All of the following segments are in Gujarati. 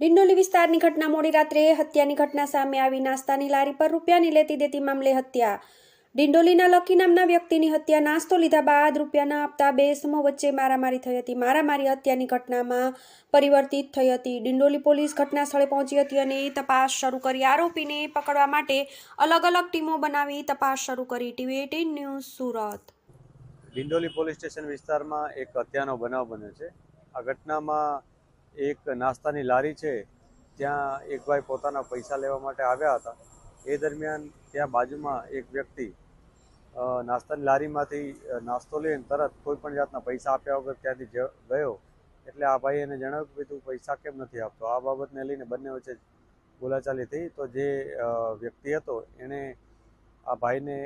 ડિંડોલી વિસ્તારની ઘટના મોડી રાત્રે હત્યાની ઘટના સામે આવી. નાસ્તાની લારી પર રૂપિયાની લેતી દેતી મામલે હત્યા. ડિંડોલીના લકી નામના વ્યક્તિની હત્યા નાસ્તો લીધા બાદ રૂપિયાના આપતા બે સમૂહ વચ્ચે મારામારી થઈ હતી. મારામારી હત્યાની ઘટનામાં પરિવર્તિત થઈ હતી. ડિંડોલી પોલીસ ઘટના સ્થળે પહોંચી હતી અને તપાસ શરૂ કરી. આરોપીને પકડવા માટે અલગ અલગ ટીમો બનાવી તપાસ શરૂ કરી. TV eighteen news Surat. Dindoli police station વિસ્તારમાં એક હત્યાનો બનાવ બન્યો છે. આ ઘટનામાં એક નાસ્તાની લારી છે, ત્યાં એક ભાઈ પોતાના પૈસા લેવા માટે આવ્યા હતા. એ દરમિયાન ત્યાં બાજુમાં એક વ્યક્તિ નાસ્તાની લારીમાંથી નાસ્તો લઈને તરત કોઈ પણ જાતના પૈસા આપ્યા વગર ત્યાંથી ગયો. એટલે આ ભાઈ એને જણાવ્યું કે તું પૈસા કેમ નથી આપતો? આ બાબતને લઈને બંને વચ્ચે બોલાચાલી થઈ. તો જે વ્યક્તિ હતો, એણે આ ભાઈને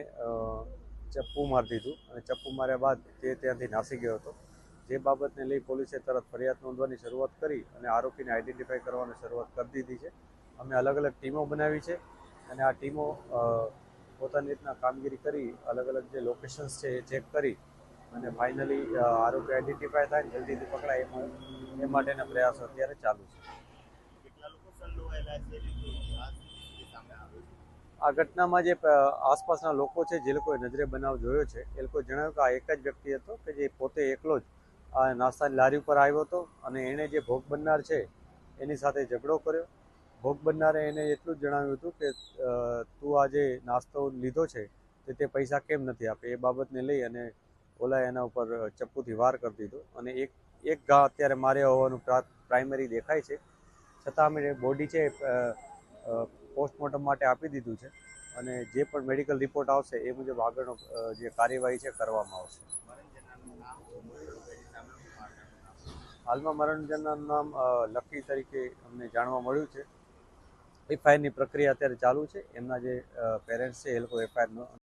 ચપ્પુ મારી દીધું અને ચપ્પુ માર્યા બાદ તે ત્યાંથી નાસી ગયો હતો. જે બાબતને લઈ પોલીસે તરત ફરિયાદ નોંધવાની શરૂઆત કરી અને આરોપીને આઈડેન્ટિફાઈ કરવાની શરૂઆત કરી દીધી છે. અમે અલગ અલગ ટીમો બનાવી છે અને આ ટીમો પોતાની રીતના કામગીરી કરી, અલગ અલગ જે લોકેશન્સ છે એ ચેક કરી અને ફાઇનલી આરોપી આઈડેન્ટિફાઈ થાય જલ્દીથી પકડાય એ માટેના પ્રયાસો અત્યારે ચાલુ છે. લોકો આ ઘટનામાં જે આસપાસના લોકો છે, જે લોકોએ નજરે બનાવ જોયો છે, એ લોકોએ જણાવ્યું કે આ એક જ વ્યક્તિ હતો કે જે પોતે એકલો જ નાસ્તાની લારી ઉપર આવ્યો હતો અને એણે જે ભોગ બનનાર છે, એની સાથે ઝઘડો કર્યો. ભોગ બનનારે એને એટલું જ જણાવ્યું હતું કે તું આ જે નાસ્તો લીધો છે, તે તે પૈસા કેમ નથી આપે? એ બાબતને લઈ અને ઓલાએ એના ઉપર ચપ્પુથી વાર કરી દીધો. અને એક એક ઘા અત્યારે માર્યા હોવાનું પ્રા- પ્રાઇમરી દેખાય છે. છતાં અમે બોડી છે પોસ્ટમોર્ટમ માટે આપી દીધું છે. અને જે પણ મેડિકલ રિપોર્ટ આવશે, એ મુજબ આગળનો જે કાર્યવાહી છે, કરવામાં આવશે મરણ જનારનું નામ મોબાઈલ સામે મારનારનું નામ હાલમાં મરણજનના નામ લકી તરીકે અમને જાણવા મળ્યું છે. એફઆઈઆરની પ્રક્રિયા અત્યારે ચાલુ છે. એમના જે પેરેન્ટ્સ છે, એ લોકો એફઆઈઆર